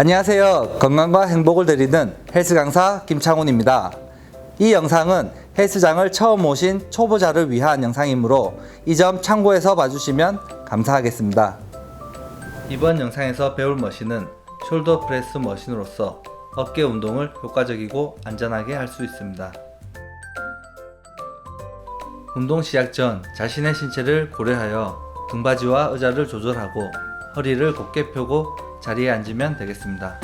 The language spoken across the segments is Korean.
안녕하세요. 건강과 행복을 드리는 헬스 강사 김창훈입니다. 이 영상은 헬스장을 처음 오신 초보자를 위한 영상이므로 이 점 참고해서 봐주시면 감사하겠습니다. 이번 영상에서 배울 머신은 숄더 프레스 머신으로서 어깨 운동을 효과적이고 안전하게 할 수 있습니다. 운동 시작 전 자신의 신체를 고려하여 등받이와 의자를 조절하고 허리를 곧게 펴고 자리에 앉으면 되겠습니다.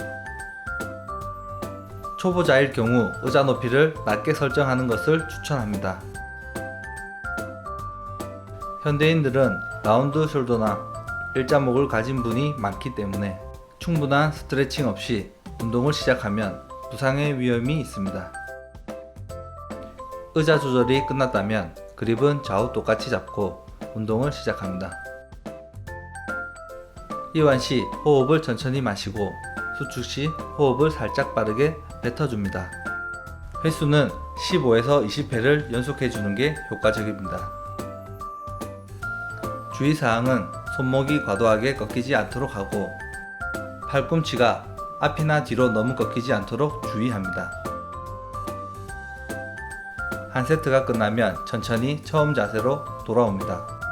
초보자일 경우 의자 높이를 낮게 설정하는 것을 추천합니다. 현대인들은 라운드 숄더나 일자목을 가진 분이 많기 때문에 충분한 스트레칭 없이 운동을 시작하면 부상의 위험이 있습니다. 의자 조절이 끝났다면 그립은 좌우 똑같이 잡고 운동을 시작합니다. 이완 시 호흡을 천천히 마시고 수축 시 호흡을 살짝 빠르게 뱉어줍니다. 횟수는 15에서 20회를 연속해 주는 게 효과적입니다. 주의사항은 손목이 과도하게 꺾이지 않도록 하고 팔꿈치가 앞이나 뒤로 너무 꺾이지 않도록 주의합니다. 한 세트가 끝나면 천천히 처음 자세로 돌아옵니다.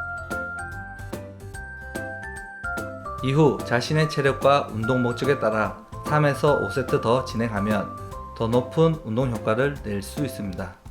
이후 자신의 체력과 운동 목적에 따라 3에서 5세트 더 진행하면 더 높은 운동 효과를 낼 수 있습니다.